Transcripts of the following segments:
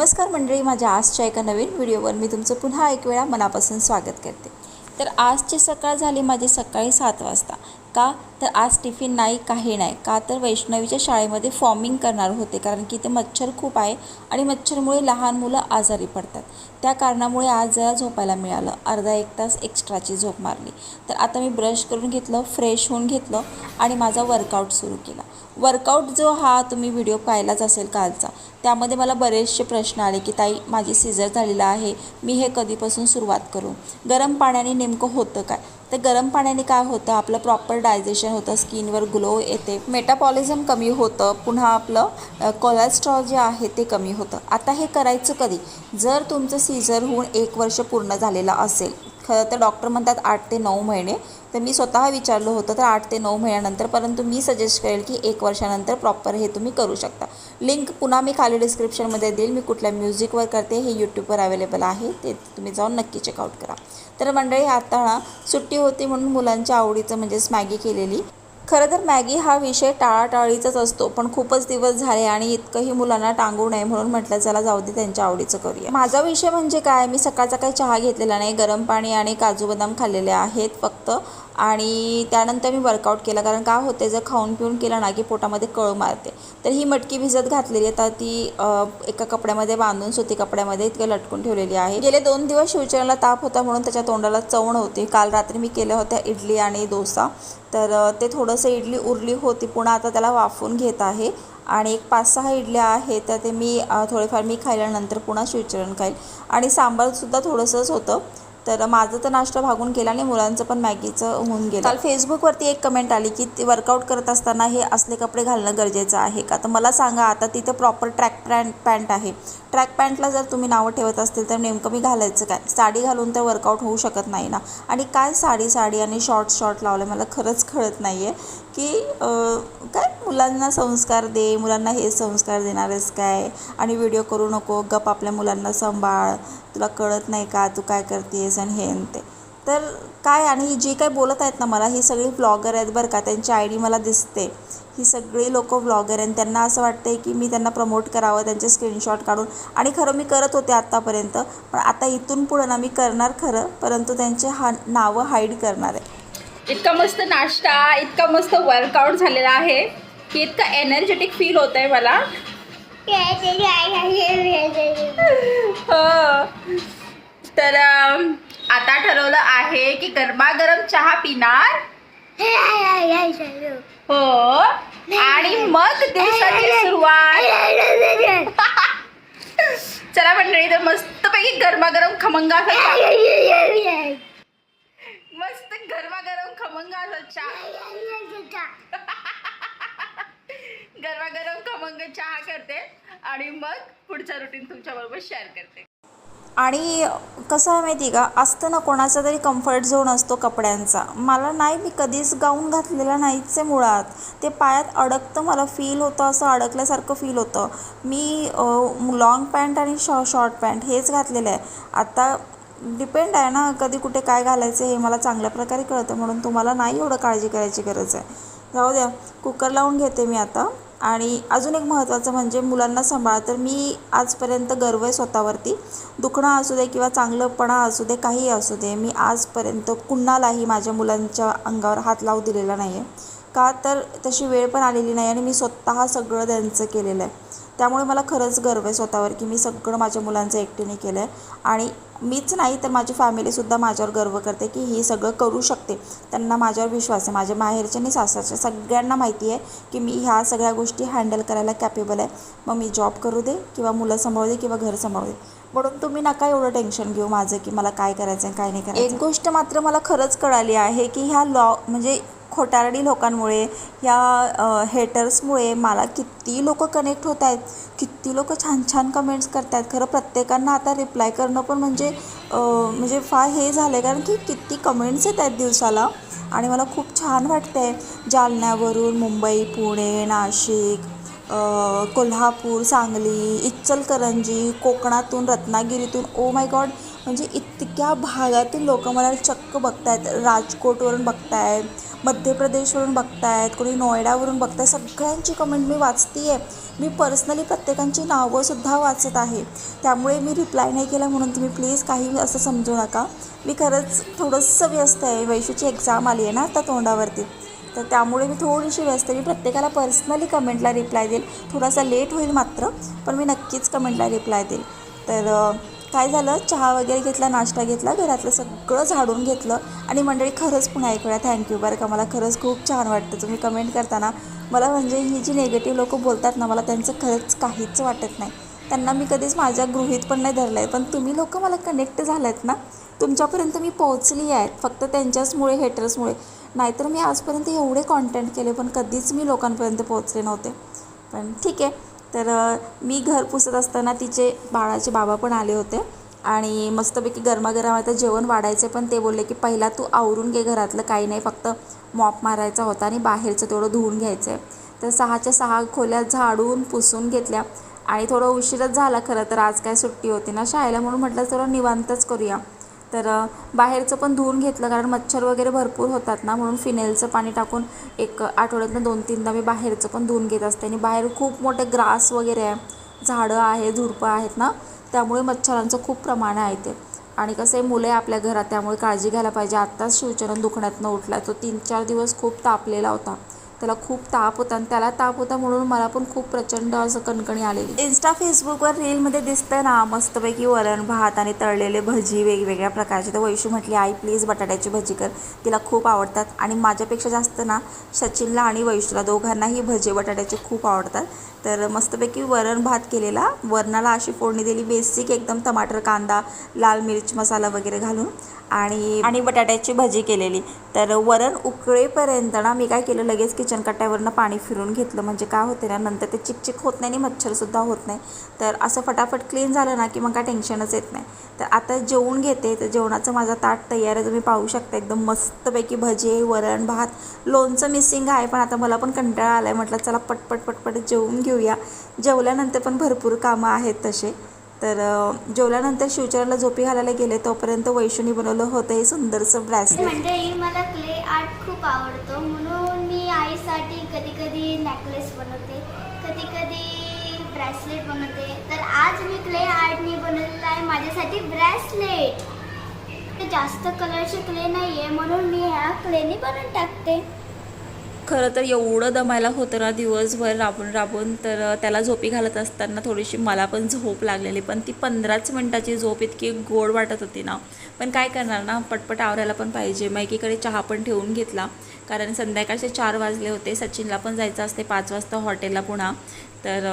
नमस्कार मंडळी माझ्या आजच्या एका नवीन व्हिडिओवर मी तुमचं पुन्हा एक वेळा मनापासून स्वागत करते. तर आजची सकाळ झाली माझी सकाळी सात वाजता. का? तर आज टिफिन नाही काही नाही. का तर वैष्णवीच्या शाळेमध्ये फॉर्मिंग करणार होते कारण की इथे मच्छर खूप आहे आणि मच्छरमुळे लहान मुलं आजारी पडतात. त्या कारणामुळे आज जरा झोपायला मिळालं. अर्धा एक तास एक्स्ट्राची झोप मारली. तर आता मी ब्रश करून घेतलं फ्रेश होऊन घेतलं आणि माझा वर्कआउट सुरू केला. वर्कआउट जो हा तुम्ही व्हिडिओ पाहिलाच असेल कालचा. त्यामध्ये मला बरेचसे प्रश्न आले की ताई माझी सीझर झालेला आहे. मी हे कधीपासून सुरुवात करू? गरम पाण्याने नेमकं होतं काय? तर गरम पाण्याने काय होतं? आपलं प्रॉपर डायजेशन होतं स्किनवर ग्लो येते. मेटाबॉलिझम कमी होतं. पुन्हा आपलं कोलेस्ट्रॉल जे आहे ते कमी होतं. आता हे करायचं कधी? जर तुमचं सीझर होऊन एक वर्ष पूर्ण झालेलं असेल खरं तर डॉक्टर म्हणतात आठ ते नऊ महिने. तर मी स्वतः विचारलं होतं तर आठ ते नऊ महिन्यानंतर परंतु मी सजेस्ट करेल की एक वर्षानंतर प्रॉपर हे तुम्ही करू शकता. लिंक पुन्हा मी खाली डिस्क्रिप्शनमध्ये देईल मी कुठल्या म्युझिकवर करते हे यूट्यूबवर अवेलेबल आहे ते तुम्ही जाऊन नक्की चेकआउट करा. तर मंडळी आता सुट्टी होती म्हणून मुलांच्या आवडीचं म्हणजेच मॅगी केलेली. खरं तर मॅगी हा विषय टाळाटाळीचाच असतो पण खूपच दिवस झाले आणि इतकंही मुलांना टांगू नये म्हणून म्हटलं चला जाऊ दे त्यांच्या आवडीचं करूया. माझा विषय म्हणजे काय? मी सकाळचा काही चहा घेतलेला नाही गरम पाणी आणि काजू बदाम खाल्लेले आहेत फक्त. आणि त्यानंतर मी वर्कआउट केला कारण काय होते? जर खाऊन पिऊन केलं ना की पोटामध्ये कळ मारते. तर ही मटकी भिजत घातलेली आता ती एका कपड्यामध्ये बांधून सुती कपड्यामध्ये इतकं लटकून ठेवलेली आहे. गेले दोन दिवस शिवचरणला ताप होता म्हणून त्याच्या तोंडाला चवण होती. काल रात्री मी केल्या होत्या इडली आणि डोसा. तर ते थोडं थोडंसं इडली उरली होती. पुन्हा आता त्याला वाफवून घेत आहे. आणि एक पाच सहा इडल्या आहेत. तर ते मी थोडेफार मी खायल्यानंतर पुन्हा शिवचरण खाईल. आणि सांबारसुद्धा थोडंसंच होतं. तर माझं तर नाश्ता भागून गेला आणि मुलांचं पण मॅगीचं होऊन गेलं. काल फेसबुकवरती एक कमेंट आली की ते वर्कआउट करत असताना हे असले कपडे घालणं गरजेचं आहे का? तर मला सांगा आता तिथं प्रॉपर ट्रॅक पॅन्ट पॅन्ट आहे. ट्रॅक पॅन्टला जर तुम्ही नावं ठेवत असतील तर नेमकं मी घालायचं काय? साडी घालून तर वर्कआउट होऊ शकत नाही ना? आणि काय साडी साडी आणि शॉर्ट शॉर्ट लावलं मला खरंच कळत नाही आहे की काय? मुलांना संस्कार दे मुलांना हे संस्कार देणारच काय? आणि व्हिडिओ करू नको गप आपल्या मुलांना सांभाळ. तुला कळत नाही का? तू काय करतेस? आणि हे आणि ते. तर काय आणि ही जी काय बोलत आहेत ना मला ही सगळी व्लॉगर आहेत बरं का. त्यांची आय डी मला दिसते. ही सगळी लोक व्लॉगर आहेत. त्यांना असं वाटतंय की मी त्यांना प्रमोट करावं त्यांचे स्क्रीनशॉट काढून. आणि खरं मी करत होते आत्तापर्यंत पण आता इथून पुढं ना मी करणार खरं परंतु त्यांचे हा नावं हाईड करणार आहे. इतका मस्त नाश्ता इतका मस्त वर्कआउट झालेला आहे. की इतकं एनर्जेटिक फील होत आहे मला. हो. तर आता ठरवलं आहे की गरमागरम चहा पिणार. हो. आणि मग दिवसाची सुरुवात. चला मंडळी तर मस्तपैकी गरमागरम खमंग मस्त गरमागरम खमंग चहा. गरमागरम खमंग चहा करते आणि मग पुढचा रुटीन तुमच्याबरोबर शेअर करते. आणि कसं आहे माहिती आहे का? असतं ना कोणाचा तरी कम्फर्ट झोन असतो कपड्यांचा. मला नाही मी कधीच गाऊन घातलेला नाहीच आहे मुळात. ते पायात अडकतं मला फील होतं असं अडकल्यासारखं फील होतं. मी लॉंग पॅन्ट आणि शॉ शॉर्ट पॅन्ट हेच घातलेलं आहे. आता डिपेंड आहे ना कधी कुठे काय घालायचं हे मला चांगल्या प्रकारे कळतं म्हणून तुम्हाला नाही एवढं काळजी करायची गरज आहे. जाऊ द्या कुकर लावून घेते मी आता. आणि अजून एक महत्त्वाचं म्हणजे मुलांना सांभाळ. तर मी आजपर्यंत गर्व आहे स्वतःवरती. दुखणं असू दे किंवा चांगलंपणा असू दे काही असू दे मी आजपर्यंत कुणालाही माझ्या मुलांच्या अंगावर हात लावू दिलेला नाही आहे का तर तशी वेळ पण आलेली नाही आणि मी स्वतः सगळं त्यांचं केलेलं आहे. त्यामुळे मला खरंच गर्व आहे स्वतःवर की मी सगळं माझ्या मुलांचं एकटीने केलं आहे आणि मीच नाही तर माझी फॅमिलीसुद्धा माझ्यावर गर्व करते की ही सगळं करू शकते. त्यांना माझ्यावर विश्वास आहे. माझ्या माहेरच्या आणि सासरच्या सगळ्यांना माहिती आहे की मी ह्या सगळ्या गोष्टी हँडल करायला कॅपेबल आहे. मग मी जॉब करू दे किंवा मुलं सांभाळू दे किंवा घर सांभाळू दे. म्हणून तुम्ही नका एवढं टेन्शन घेऊ माझं की मला काय करायचं आहे काय नाही करायचं एक गोष्ट मात्र मला खरंच कळाली आहे की ह्या लॉ म्हणजे खोटारडी लोकांमुळे ह्या हेटर्समुळे मला किती लोक कनेक्ट होत आहेत किती लोक छान छान कमेंट्स करत आहेत खरं प्रत्येकांना आता रिप्लाय करणं पण म्हणजे म्हणजे फार हे झालं आहे कारण की किती कमेंट्स येत आहेत दिवसाला आणि मला खूप छान वाटतं आहे जालन्यावरून मुंबई पुणे नाशिक कोल्हापूर सांगली इचलकरंजी कोकणातून रत्नागिरीतून. ओ माय गॉड म्हणजे इतक्या भागातून लोक मला चक्क बघतायत. राजकोटवरून बघतायत. मध्य प्रदेशवरून बघतायत कोणी नोएडावरून बघताय सगळ्यांची कमेंट मी वाचते आहे मी पर्सनली प्रत्येकांची नावंसुद्धा वाचत आहे. त्यामुळे मी रिप्लाय नाही केला म्हणून तुम्ही प्लीज काही असं समजू नका. मी खरंच थोडंसं व्यस्त आहे. वैशूची एक्झाम आली आहे ना आता तोंडावरती. तर त्यामुळे मी थोडीशी व्यस्त आहे. मी प्रत्येकाला पर्सनली कमेंटला रिप्लाय देईल. थोडासा लेट होईल मात्र पण मी नक्कीच कमेंटला रिप्लाय देईल. तर काय झालं? चहा वगैरे घेतला नाश्ता घेतला घरातलं सगळं झाडून घेतलं आणि मंडळी खरंच पुन्हा एक वेळा थँक्यू बरं का मला खरंच खूप छान वाटतं. तुम्ही कमेंट करताना मला म्हणजे ही जी निगेटिव्ह लोक बोलतात ना मला त्यांचं खरंच काहीच वाटत नाही. त्यांना मी कधीच माझ्या गृहीत पण नाही धरलं आहे पण तुम्ही लोक मला कनेक्ट झालात ना तुमच्यापर्यंत मी पोहोचली आहेत फक्त त्यांच्याचमुळे हेटर्समुळे नाहीतर मी आजपर्यंत एवढे कॉन्टेंट केले पण कधीच मी लोकांपर्यंत पोहोचले नव्हते. पण ठीक आहे. तर मी घर पुसत असताना तिचे बाळाचे बाबा पण आले होते आणि मस्तपैकी गरमागरम आता जेवण वाढायचे पण ते बोलले की पहिला तू आवरून घे घरातलं काही नाही फक्त मॉप मारायचा होता आणि बाहेरचं तेवढं धुवून घ्यायचं आहे तर सहाच्या सहा खोल्या झाडून पुसून घेतल्या आणि थोडं उशीरच झाला खरं तर आज काय सुट्टी होती ना शाळेला म्हणून म्हटलं थोडं निवांतच करूया. तर बाहेरचं पण धुवून घेतलं कारण मच्छर वगैरे भरपूर होतात ना म्हणून फिनेलचं पाणी टाकून एक आठवड्यातनं दोन तीनदा मी बाहेरचं पण धुवून घेत असते. आणि बाहेर खूप मोठे ग्रास वगैरे आहे झाडं आहे झुडपं आहेत ना त्यामुळे मच्छरांचं खूप प्रमाण आहे ते आणि कसं आहे मुलं आहे आपल्या घरात त्यामुळे काळजी घ्यायला पाहिजे. आत्ताच शिवचरण दुखण्यातनं उठला तो तीन चार दिवस खूप तापलेला होता. त्याला खूप ताप होता आणि त्याला ताप होता म्हणून मला पण खूप प्रचंड असं कणकणी आलेली. इन्स्टा फेसबुकवर रीलमध्ये दिसतं ना मस्तपैकी वरण भात आणि तळलेले भजी वेगवेगळ्या प्रकारचे. तर वैशू म्हटली आई प्लीज बटाट्याची भजी कर. तिला खूप आवडतात आणि माझ्यापेक्षा जास्त ना सचिनला आणि वैशूला दोघांनाही भजी बटाट्याचे खूप आवडतात. तर मस्तपैकी वरण भात केलेला. वरणाला अशी फोडणी दिली बेसिक एकदम टमाटर कांदा लाल मिर्च मसाला वगैरे घालून आणि आणि बटाट्याची भजी केलेली. तर वरण उकळेपर्यंत ना मी काय केलं लगेच किचन कट्ट्यावरनं पाणी फिरून घेतलं. म्हणजे काय होते ना नंतर ते चिकचिक होत नाही आणि मच्छरसुद्धा होत नाही. तर असं फटाफट क्लीन झालं ना की मग काय टेन्शनच येत नाही. तर आता जेवून घेते. तर जेवणाचं माझा ताट तयार आहे. तुम्ही पाहू शकता एकदम मस्तपैकी भजे वरण भात. लोणचं मिसिंग आहे पण आता मला पण कंटाळा आला आहे म्हटलं चला पटपट पटपट जेवून घेऊया. जेवल्यानंतर पण भरपूर कामं आहेत तसे. तर जेवल्यानंतर शिवचरणला झोपी घालायला गेले तोपर्यंत वैशूनी बनवलं होतं हे सुंदरसं ब्रॅसलेट म्हणजे मला क्ले आर्ट खूप आवडतो. म्हणून साठी कधी कधी नेकलेस बनवते कधी कधी ब्रेसलेट बनवते. तर आज मी क्ले आर्टनी बनवलेलं आहे माझ्यासाठी ब्रेसलेट ते जास्त कलरचे क्ले नाही आहे म्हणून मी ह्या क्लेनी बनवून टाकते. खरं तर एवढं दमायला होतं ना दिवसभर राबून राबून तर त्याला झोपी घालत असताना थोडीशी मला पण झोप लागलेली. पण ती पंधराच मिनटाची झोप इतकी गोड वाटत होती ना. पण काय करणार ना पटपट आवरायला पण पाहिजे. मग एकीकडे चहा पण ठेवून घेतला. कारण संध्याकाळचे चार वाजले होते. सचिनला पण जायचं असते पाच वाजता हॉटेलला पुन्हा. तर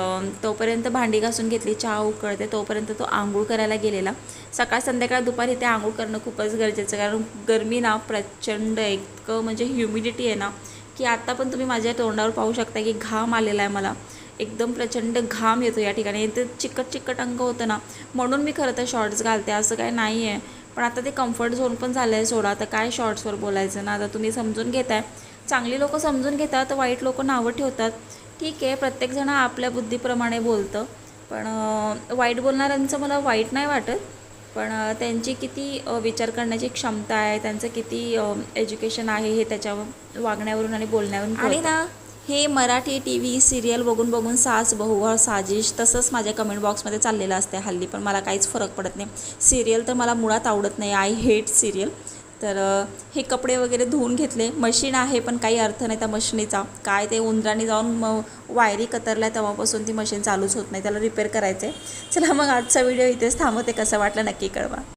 तोपर्यंत भांडी घासून घेतली चहा उकळते. तोपर्यंत तो आंघोळ करायला गेलेला. सकाळ संध्याकाळ दुपारी ते आंघोळ करणं खूपच गरजेचं कारण गरमी ना प्रचंड इतकं म्हणजे ह्युमिडिटी आहे ना. की आता पण तुम्ही माझ्या तोंडावर पाहू शकता की घाम आलेला आहे मला. एकदम प्रचंड घाम येतो या ठिकाणी. ते चिकट चिकट अंग होतं ना. म्हणून मी खरं तर शॉर्ट्स घालते. असं काही नाही आहे पण आता ते कम्फर्ट झोन पण झालं आहे सोडा. आता काय शॉर्ट्सवर बोलायचं ना? आता तुम्ही समजून घेताय. चांगली लोकं समजून घेतात वाईट लोक नावं ठेवतात. ठीक आहे. प्रत्येकजण आपल्या बुद्धीप्रमाणे बोलतं. पण वाईट बोलणाऱ्यांचं मला वाईट नाही वाटत. पण त्यांची किती विचार करण्याची क्षमता आहे त्यांचं किती एज्युकेशन आहे हे त्याच्या वागण्यावरून आणि बोलण्यावरून आणि ना हे मराठी टी व्ही सिरियल बघून बघून सास बहु साजिश तसंच माझ्या कमेंट बॉक्समध्ये चाललेलं असते हल्ली पण मला काहीच फरक पडत नाही. सिरियल तर मला मुळात आवडत नाही. आय हेट सिरियल तर हे कपडे वगैरे धुवून घेतले. मशीन आहे पण काही अर्थ नाही त्या मशीनीचा. काय ते उंदराने जाऊन म वायरी कतरल्या तेव्हापासून ती मशीन चालूच होत नाही. त्याला रिपेअर करायचं आहे चला मग आजचा व्हिडिओ इथेच थांबवते. कसं वाटलं नक्की कळवा.